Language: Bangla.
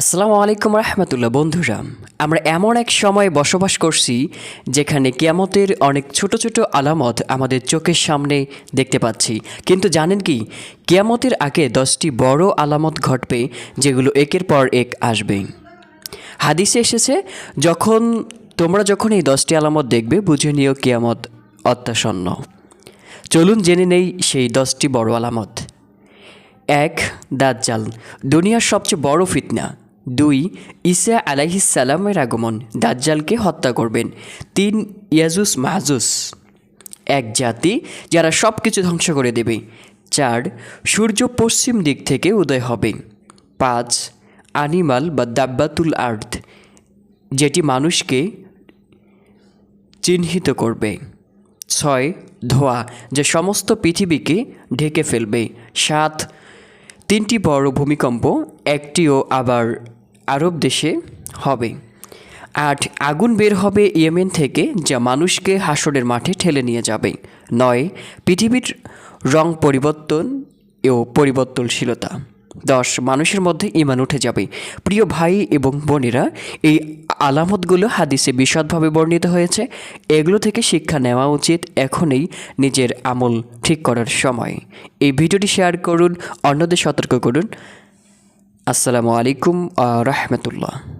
আসসালামু আলাইকুম রহমতুল্লাহ বন্ধুরা আমরা এমন এক সময় বসবাস করছি যেখানে কেয়ামতের অনেক ছোট ছোট আলামত আমাদের চোখের সামনে দেখতে পাচ্ছি। কিন্তু জানেন কি, কেয়ামতের আগে দশটি বড় আলামত ঘটবে, যেগুলো একের পর এক আসবে। হাদিসে এসেছে, যখন তোমরা যখন এই দশটি আলামত দেখবে, বুঝে নিও কেয়ামত অত্যাসন্ন। চলুন জেনে নেই সেই দশটি বড় আলামত। এক দাজ্জাল, দুনিয়ার সবচেয়ে বড় ফিতনা। দুই, ঈসা আলাইহিসালামের আগমন, দাজ্জালকে হত্যা করবেন। তিন, ইয়াজুস মাহাজুস এক জাতি যারা সব কিছু ধ্বংস করে দেবে। চার, সূর্য পশ্চিম দিক থেকে উদয় হবে। পাঁচ, আনিমাল বা দাব্বাতুল আর্থ, যেটি মানুষকে চিহ্নিত করবে। ছয়, ধোয়া, যে সমস্ত পৃথিবীকে ঢেকে ফেলবে। সাত তিনটি বড় ভূমিকম্প একটিও আবার আরব দেশে হবে। আট আগুন বের হবে ইয়েমেন থেকে, যা মানুষকে হাসরের মাঠে ঠেলে নিয়ে যাবে। নয়, পৃথিবীর রং পরিবর্তন ও পরিবর্তনশীলতা। দশ মানুষের মধ্যে ইমান উঠে যাবে। প্রিয় ভাই এবং বোনেরা, এই আলামতগুলো হাদিসে বিশদভাবে বর্ণিত হয়েছে। এগুলো থেকে শিক্ষা নেওয়া উচিত এখনই নিজের আমল ঠিক করার সময়। এই ভিডিওটি শেয়ার করুন, অন্যদের সতর্ক করুন। আসসালামু আলাইকুম রহমতুল্লাহ।